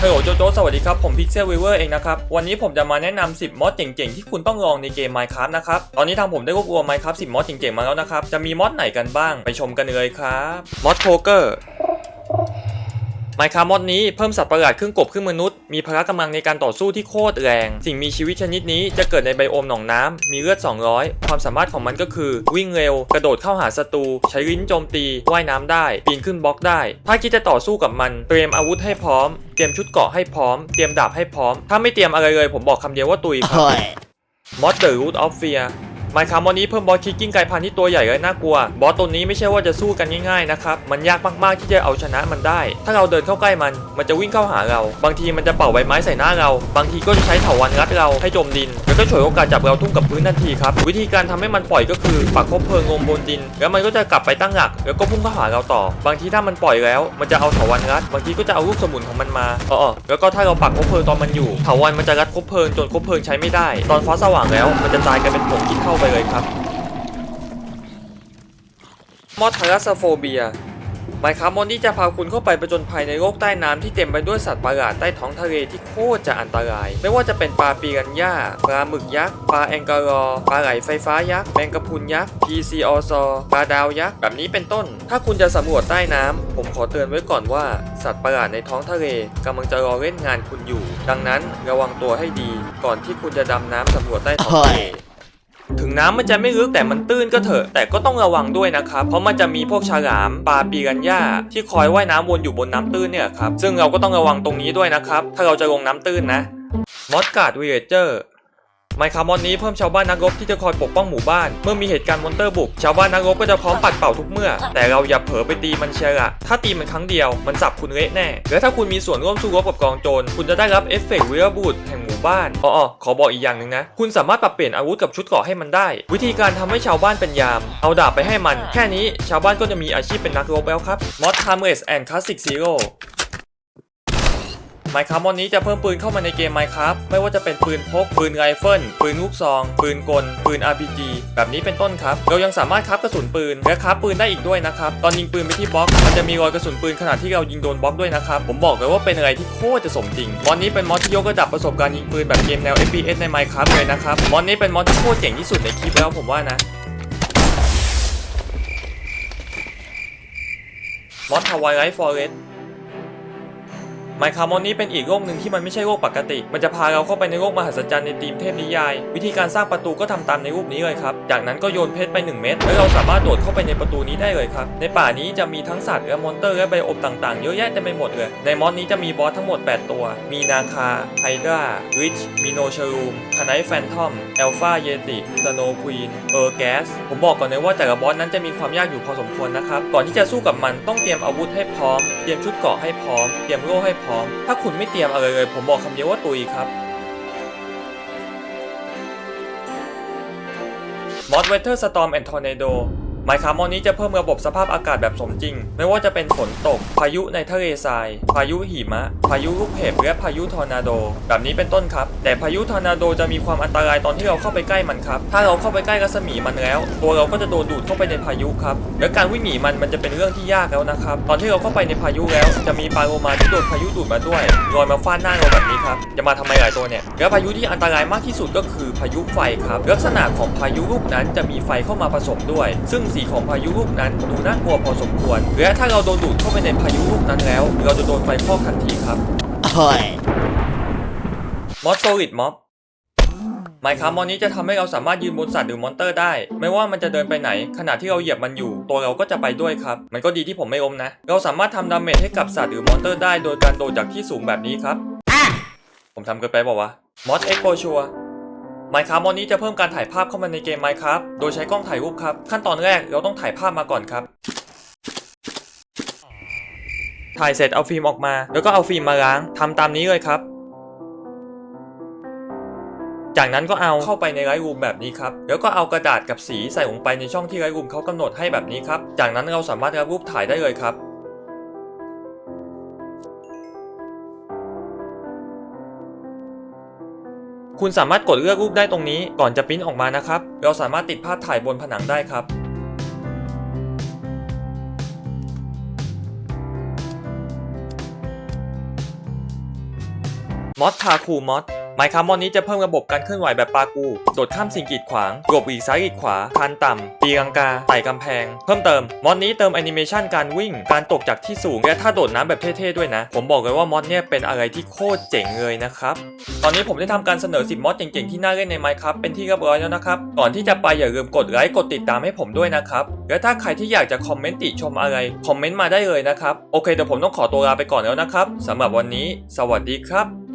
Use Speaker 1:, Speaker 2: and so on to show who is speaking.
Speaker 1: เฮ้ยโหลโจโจสวัสดีครับ ผมพิกเซลเวเวอร์เองนะครับ วันนี้ผมจะมาแนะนำ10 มอดเจ๋งๆ ที่คุณต้องลองในเกม Minecraft นะครับ ตอนนี้ทางผมได้รวบรวม Minecraft 10 มอดเจ๋งๆ มาแล้วนะครับ จะมีมอดไหนกันบ้างไปชมกันเลยครับมอดโคเกอร์ ไมค์คามอดนี้เพิ่มสัตว์ประหลาดครึ่งกบครึ่งมนุษย์ มีพละกำลังในการต่อสู้ที่โคตรแรง สิ่งมีชีวิตชนิดนี้จะเกิดในไบโอมหนองน้ำมีเลือด 200 ความสามารถของมันก็คือวิ่งเร็ว กระโดดเข้าหาศัตรู ใช้ลิ้นโจมตี ว่ายน้ำได้ ปีนขึ้นบล็อกได้ ถ้าคิดจะต่อสู้กับมัน เตรียมอาวุธให้พร้อม เตรียมชุดเกราะให้พร้อม เตรียมดาบให้พร้อม ถ้าไม่เตรียมอะไรเลยผมบอกคำเดียวว่าตุยครับมอสเดอร์รูทออฟเฟีย ไมค์คามอนนี้เพิ่มบอสคิกกิ้งไกลพันธุ์ที่ตัวใหญ่และน่ากลัว บอสตัวนี้ไม่ใช่ว่าจะสู้กันง่ายๆนะครับ มันยากมากๆที่จะเอาชนะมันได้ ถ้าเราเดินเข้าใกล้มัน มันจะวิ่งเข้าหาเรา บางทีมันจะเป่าใบไม้ใส่หน้าเรา บางทีก็จะใช้เถาวัลย์รัดเราให้จมดิน แล้วก็ฉวยโอกาสจับเราทุ่มกับพื้นทันทีครับ วิธีการทำให้มันปล่อยก็คือปักคบเพลิงลงบนดิน แล้วมันก็จะกลับไปตั้งหลัก แล้วก็พุ่งเข้าหาเราต่อ บางทีถ้ามันปล่อยแล้ว มันจะเอาเถาวัลย์รัด บางทีก็จะเอาลูกสมุนของมันมาอ๋อแล้วก็ถ้าเราปักคบเพลิงตอนมันอยู่เถาวัลย์มันจะรัดคบเพลิงจนคบเพลิงใช้ไม่ได้ ตอนฟ้าสว่างแล้วมันจะตายกลายเป็นผงกินเข้าไปเลยครับมอทาราสโฟเบียไมค์ครับมอนที่จะพาคุณเข้าไปประจนภัยในโลกใต้น้ำที่เต็มไปด้วยสัตว์ประหลาดใต้ท้องทะเลที่โคตรจะอันตราย ไม่ว่าจะเป็นปลาปีรันย่าปลาหมึกยักษ์ปลาแองการอปลาไหลไฟฟ้ายักษ์แมงกะพรุนยักษ์พีซีอซอปลาดาวยักษ์แบบนี้เป็นต้น ถ้าคุณจะสำรวจใต้น้ำผมขอเตือนไว้ก่อนว่าสัตว์ประหลาดในท้องทะเลกำลังจะรอเล่นงานคุณอยู่ ดังนั้นระวังตัวให้ดี ก่อนที่คุณจะดำน้ำสำรวจใต้ท้องทะเล ถึงน้ำมันจะไม่ลึกแต่มันตื้นก็เถอะ แต่ก็ต้องระวังด้วยนะครับ เพราะมันจะมีพวกฉลามปลาปีกันย่าที่คอยว่ายน้ำวนอยู่บนน้ำตื้นเนี่ยครับ ซึ่งเราก็ต้องระวังตรงนี้ด้วยนะครับ ถ้าเราจะลงน้ำตื้นนะมอสการ์ดวีเจอร์ ไมค์คาร์มอนนี้เพิ่มชาวบ้านนักรบที่จะคอยปกป้องหมู่บ้าน เมื่อมีเหตุการณ์มอนเตอร์บุก ชาวบ้านนักรบก็จะพร้อมปัดเป่าทุกเมื่อ แต่เราอย่าเผลอไปตีมันเชียร์ละถ้าตีมันครั้งเดียวมันสับคุณเละแน่ และถ้าคุณมีส่วนร่วมสู้รบกับกองโจรคุณจะได้รับเอฟเฟกต์เวอร์บูดแห่งหมู่บ้านอ๋อขอบอกอีกอย่างหนึ่งนะ คุณสามารถปรับเปลี่ยนอาวุธกับชุดเกราะให้มันได้ วิธีการทำให้ชาวบ้านเป็นยาม เอาดาบไปให้มัน แค่นี้ชาวบ้านก็จะมีอาชีพเป็นนักรบแล้วครับมอสทามเ s แอนด์คลาสสิกซีโร่ ไมค์ครับมอนนี้จะเพิ่มปืนเข้ามาในเกม Minecraft ไม่ว่าจะเป็นปืนพก ปืนไรเฟิลปืนลูกซอง ปืนกล ปืน RPG แบบนี้เป็นต้นครับ เรายังสามารถคราฟกระสุนปืน และคราฟปืนได้อีกด้วยนะครับ ตอนยิงปืนไปที่บล็อก มันจะมีรอยกระสุนปืนขณะที่เรายิงโดนบล็อกด้วยนะครับ ผมบอกเลยว่าเป็นอะไรที่โคตรจะสมจริง มอนนี้เป็นมอดที่ยกระดับประสบการณ์ยิงปืนแบบเกมแนว FPS ใน Minecraft เลยนะครับ มอนนี้เป็นมอดที่โคตรเจ๋งที่สุดในคลิปแล้วผมว่านะมอสทาวายไลท์ฟอเรส ไมค์คามอนนี้เป็นอีกโลกหนึ่งที่มันไม่ใช่โลกปกติ มันจะพาเราเข้าไปในโลกมหัศจรรย์ในธีมเทพนิยาย วิธีการสร้างประตูก็ทำตามในรูปนี้เลยครับ จากนั้นก็โยนเพชรไป 1 เม็ดแล้วเราสามารถโดดเข้าไปในประตูนี้ได้เลยครับ ในป่านี้จะมีทั้งสัตว์และมอนเตอร์และไบโอมต่างๆ เยอะแยะเต็มไปหมดเลย ในมอสนี้จะมีบอสทั้งหมด 8 ตัว มีนาคา ไฮดราริชมิโนชารูมคาไนแฟนทอม เอลฟาเยติสโนควีน เออร์แกส ผมบอกก่อนเลยว่าแต่ละบอสนั้นจะมีความยากอยู่พอสมควรนะครับ ก่อนที่จะสู้กับมันต้องเตรียมอาวุธให้พร้อม เตรียมชุดเกราะให้พร้อม เตรียมโล่ให้พร้อมถ้าคุณไม่เตรียมอะไรเลย ผมบอกคำเดียวว่าตุยครับมอสเวเทอร์สตอมแอนทอร์เนโดไมค์คามอนนี้จะเพิ่มระบบสภาพอากาศแบบสมจริง ไม่ว่าจะเป็นฝนตก พายุในทะเลทราย พายุหิมะ พายุลูกเห็บและพายุทอร์นาโด แบบนี้เป็นต้นครับ แต่พายุทอร์นาโดจะมีความอันตรายตอนที่เราเข้าไปใกล้มันครับ ถ้าเราเข้าไปใกล้รัศมีมันแล้ว ตัวเราก็จะโดนดูดเข้าไปในพายุครับและการวิ่งหนีมันมันจะเป็นเรื่องที่ยากแล้วนะครับ ตอนที่เราเข้าไปในพายุแล้ว จะมีปลาโลมาที่โดนพายุดูดมาด้วยลอยมาฟาดหน้าเราแบบนี้ครับจะมาทำไมหลายตัวเนี่ยแล้วพายุที่อันตรายมากที่สุดก็คือพายุไฟครับลักษณะของพายุลูกนั้นจะมีไฟเข้ามาผสมด้วย ซึ่งสีของพายุลูกนั้นดูน่ากลัวพอสมควรและถ้าเราโดนดูดเข้าไปในพายุลูกนั้นแล้ว เราจะโดนไฟคลอกทันทีครับมอสโซลิดม็อบไมค์ครับมอนนี้จะทำให้เราสามารถยืนบนสัตว์หรือมอนเตอร์ได้ ไม่ว่ามันจะเดินไปไหน ขณะที่เราเหยียบมันอยู่ ตัวเราก็จะไปด้วยครับ มันก็ดีที่ผมไม่ล้มนะ เราสามารถทำดาเมจให้กับสัตว์หรือมอนเตอร์ได้ โดยการโดดจากที่สูงแบบนี้ครับ ผมทำเกินไปบอกว่ามอสเอ็กโ u ชัว Minecraft มอนนี้จะเพิ่มการถ่ายภาพเข้ามาในเกม Minecraft โดยใช้กล้องถ่ายรูปครับ ขั้นตอนแรกเราต้องถ่ายภาพมาก่อนครับ ถ่ายเสร็จเอาฟิล์มออกมา แล้วก็เอาฟิล์มมาล้างทำตามนี้เลยครับ จากนั้นก็เอาเข้าไปในไลท์รูมแบบนี้ครับ แล้วก็เอากระดาษกับสีใส่ลงไปในช่องที่ไลท์รูมเขากำหนดให้แบบนี้ครับ จากนั้นเราสามารถรับรูปถ่ายได้เลยครับคุณสามารถกดเลือกรูปได้ตรงนี้ก่อนจะปริ้นออกมานะครับ เราสามารถติดภาพถ่ายบนผนังได้ครับ มอดพาคูมอดไมค์คารับมอดนี้จะเพิ่มระบบการเคลื่อนไหวแบบปากู โดดข้ามสิ่งกีดขวางหลบหลีกซ้ายหลีกขวาคานต่ำตีลังกา ไต่กำแพง เพิ่มเติม มอดนี้เติมแอนิเมชันการวิ่ง การตกจากที่สูง และท่าโดดน้ำแบบเท่ๆด้วยนะ ผมบอกเลยว่ามอดเนี่ยเป็นอะไรที่โคตรเจ๋งเลยนะครับ ตอนนี้ผมได้ทำการเสนอ 10 มอดเจ๋งๆที่น่าเล่นใน Minecraft เป็นที่เรียบร้อยแล้วนะครับ ก่อนที่จะไปอย่าลืมกดไลค์กดติดตามให้ผมด้วยนะครับ และถ้าใครที่อยากจะคอมเมนต์ติชมอะไรคอมเมนต์มาได้เลยนะครับ โอเคเดี๋ยวผมต้องขอตัวลาไปก่อนแล้วนะครับสำหรับวันนี้ สวัสดีครับ